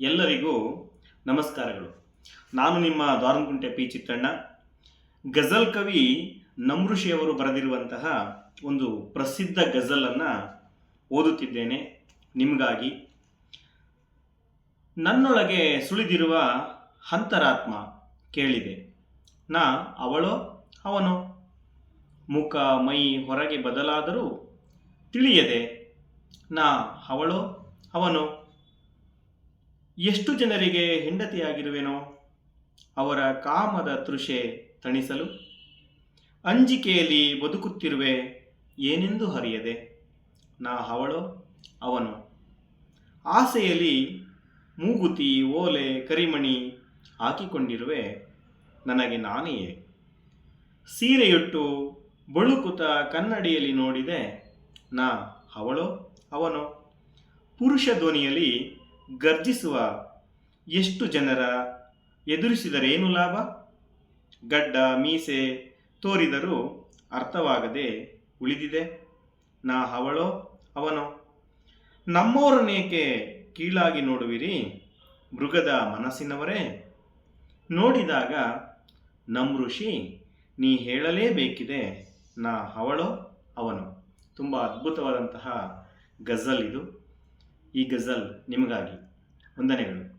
ಎಲ್ಲರಿಗೂ ನಮಸ್ಕಾರಗಳು. ನಾನು ನಿಮ್ಮ ದ್ವಾರಂಕುಂಟೆ ಪಿ ಚಿತ್ತಣ್ಣ. ಗಜಲ್ ಕವಿ ನಮೃಷಿಯವರು ಬರೆದಿರುವಂತಹ ಒಂದು ಪ್ರಸಿದ್ಧ ಗಜಲನ್ನು ಓದುತ್ತಿದ್ದೇನೆ ನಿಮಗಾಗಿ. ನನ್ನೊಳಗೆ ಸುಳಿದಿರುವ ಅಂತರಾತ್ಮ ಕೇಳಿದೆ. ನಾ ಅವಳೋ ಅವನೋ? ಮುಖ ಮೈ ಹೊರಗೆ ಬದಲಾದರೂ ತಿಳಿಯದೆ. ನಾ ಅವಳೋ ಅವನೋ? ಎಷ್ಟು ಜನರಿಗೆ ಹೆಂಡತಿಯಾಗಿರುವೆನೋ ಅವರ ಕಾಮದ ತೃಷೆ ತಣಿಸಲು, ಅಂಜಿಕೆಯಲ್ಲಿ ಬದುಕುತ್ತಿರುವೆ ಏನೆಂದು ಹರಿಯದೆ, ನಾ ಅವಳೋ ಅವನು. ಆಸೆಯಲ್ಲಿ ಮೂಗುತಿ, ಓಲೆ, ಕರಿಮಣಿ ಹಾಕಿಕೊಂಡಿರುವೆ ನನಗೆ ನಾನೆಯೇ. ಸೀರೆಯುಟ್ಟು ಬಳುಕುತ ಕನ್ನಡಿಯಲ್ಲಿ ನೋಡಿದೆ, ನಾ ಅವಳೋ ಅವನೋ. ಪುರುಷ ಧ್ವನಿಯಲ್ಲಿ ಗರ್ಜಿಸುವ ಎಷ್ಟು ಜನರ ಎದುರಿಸಿದರೇನು ಲಾಭ? ಗಡ್ಡ, ಮೀಸೆ ತೋರಿದರೂ ಅರ್ಥವಾಗದೆ ಉಳಿದಿದೆ. ನಾ ಅವಳೋ, ಅವನೋ? ನಮ್ಮವರನ್ನೇಕೆ ಕೀಳಾಗಿ ನೋಡುವಿರಿ? ಮೃಗದ ಮನಸ್ಸಿನವರೇ? ನೋಡಿದಾಗ ನಮ್ಮ ಋಷಿ, ನೀ ಹೇಳಲೇಬೇಕಿದೆ. ನಾ ಅವಳೋ, ಅವನು? ತುಂಬ ಅದ್ಭುತವಾದಂತಹ ಗಜಲ್ ಇದು. ಈ ಗಜಲ್ ನಿಮಗಾಗಿ. ವಂದನೆಗಳು